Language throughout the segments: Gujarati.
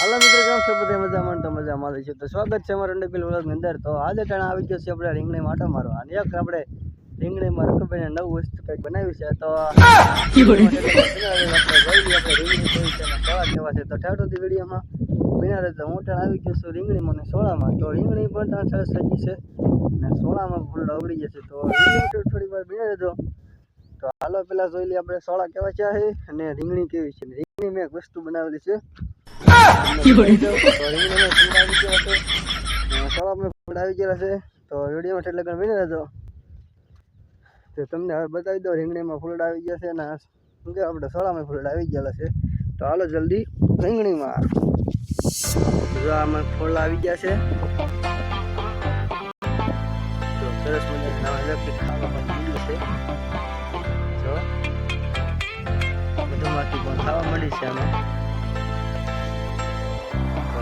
હાલો મિત્રો, કેમ છો? બધા મજામાં તો મજામાં છે તો સ્વાગત છે અમારા અંડરપીલ વ્લોગની અંદર. તો આજે ટાણે આવી ગયો છે આપણે રીંગણી માટો મારો અને એક આપણે રીંગણીમાં રખભાઈને નવું વસ્તુ કંઈક બનાવ્યું છે. તો રીંગણી છે તો ઠાઠોથી વિડીયોમાં બિના રહેતો હું ટાણ આવી ગયો છું રીંગણીમાં અને સોળામાં. તો રીંગણી પણ ટાણ સરસ થઈ છે. અને સોળામાં ફૂલ અવડી જશે. તો રીંગણી થોડી વાર બિના રહેતો તો હાલો, પેલા જોઈ લઈએ આપણે સોળા કેવા છે. અને રીંગણી કેવી છે. રીંગણી મેં એક વસ્તુ બનાવેલી છે. આવી ગયેલા છે તો વિડીયોમાં એટલે ગણ વિને હતો તો તમને હવે બતાવી દો રીંગણીમાં ફૂલડ આવી ગયા છે અને શું કે આપણે ફૂલડા આવી ગયેલા છે તો હાલો જલ્દી રીંગણીમાં જો ફૂલડા આવી ગયા છે સરસ મજાના ઇલેક્ટ્રિક ખાવામાં છે બધું માંથી પણ ખાવા મળી છે અમે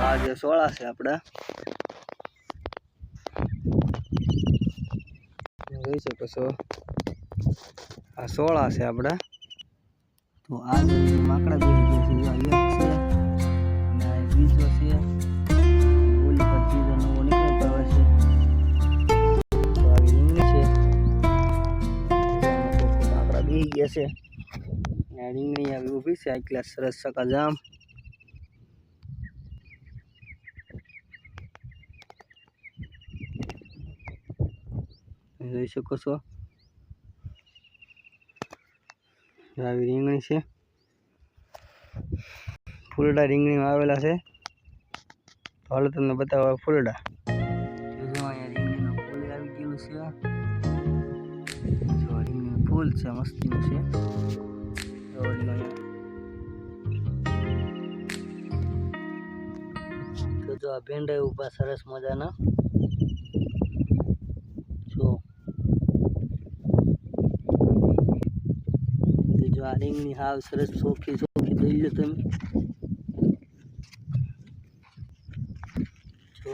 તો આ જે સોળા છે આપણે આ સોળા છે આપણે તો આ માકડા બીજો છે. ઓલી આવે રીંગણી છે. માકડા બેસી ગયા છે. રીંગણી આવી ઊભી છે સરસ સકાજામ. જોઈ શકો છો. આવી રીંગણી છે. ફૂલડા રીંગણીમાં આવેલા છે. હાલ તમને બતાવવા ફૂલડા. ફૂલ છે. ફૂલ છે જો આ ભેંડા ઊભા, સરસ મજાના જો તો જો આ રીંગણી હાવ સરસ ચોખ્ખી ચોખ્ખી જોઈ લો તમે જો,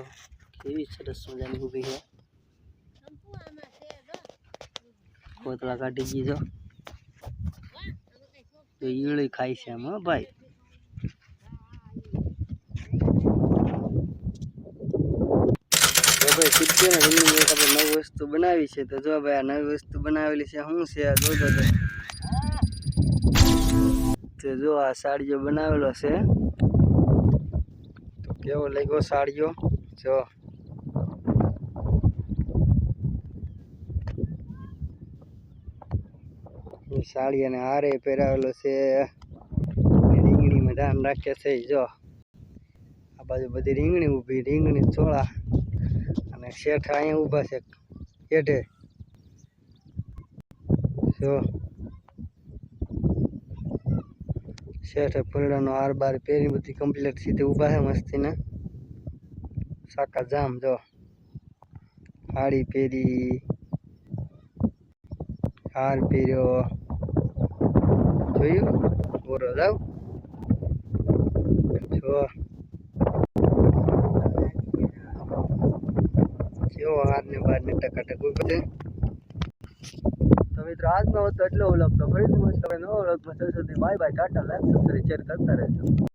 કેવી સરસ મજાની ઊભી છે. કોતળા કાઢી દીધો. તો ઈળી ખાય છે એમ ભાઈ. ભાઈ આપણે નવી વસ્તુ બનાવી છે. તો જો ભાઈ, આ નવી વસ્તુ બનાવેલી છે, શું છે? આ જોજો તો જો આ સાડીઓ બનાવેલો છે. તો કેવો લાગ્યો સાડીઓ? જો. સાડી અને હારે પહેરાવેલો છે. રીંગણીમાં ધ્યાન રાખે છે. જો. આ બાજુ બધી રીંગણી ઊભી, રીંગણી ચોળા અને શેઠ અહીંયા ઊભા છે. હેઠે. જો. શેઠે ફૂલડાનો હાર બાર પહેરી બધી કમ્પ્લીટ સીધી ઊભા છે મસ્તીને. સાકા જામ જો. હાડી પહેરી. હાર પહેર્યો. જોયું? બોરો જાવ જો. કેવો હાર ને બાર ને ટકાટક ઊભો છે. મિત્રો, આજનો હતો એટલો વ્લોગ તો ફરીથી મળશે હવે નવો વ્લોગમાં સુધી bye bye tata like subscribe share કરતા રહેજો.